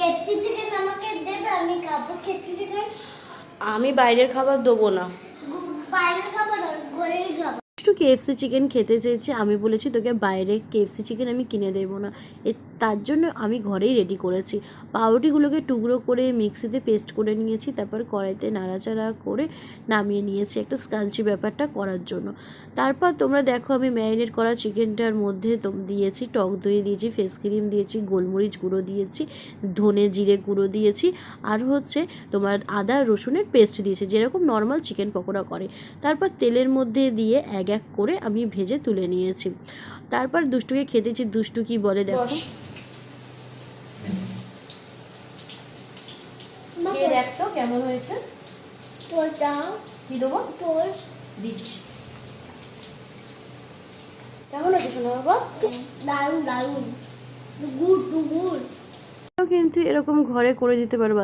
Kettle থেকে আমাকে দেবে আমি খাব কেটলি থেকে আমি বাইরের খাবার দেবো না। বাইরের খাবার না ঘরের খাবার। কেএফসি চিকেন খেতে চেয়েছি, আমি বলেছি তোকে বাইরে কেএফসি চিকেন আমি কিনে দেবো না। এ, তার জন্য আমি ঘরেই রেডি করেছি। পাউরুটিগুলোকে টুকরো করে মিক্সিতে পেস্ট করে নিয়েছি, তারপর কড়াইতে নাড়াচাড়া করে নামিয়ে নিয়েছি একটা স্কাঞ্চি ব্যাপারটা করার জন্য। তারপর তোমরা দেখো আমি ম্যারিনেট করা চিকেনটার মধ্যে দিয়েছি টক দই দিয়েছি ফেস ক্রিম দিয়েছি, গোলমরিচ গুঁড়ো দিয়েছি, ধনে জিরে গুঁড়ো দিয়েছি, আর হচ্ছে তোমার আদা রসুনের পেস্ট দিয়েছি, যেরকম নর্মাল চিকেন পকোড়া করে। তারপর তেলের মধ্যে দিয়ে এক এক করে আমি ভেজে তুলে নিয়েছি। তারপর দুষ্টুকে খেতেছি দুষ্টু কি বলে দেখো। খেয়ে দেখ তো কেমন হয়েছে। কি দেবো? তোর দিচ্ছি কেমন আছে বাবা? দারুণ দারুণ গুড় গুড়। কিন্তু এরকম ঘরে করে দিতে পারবা।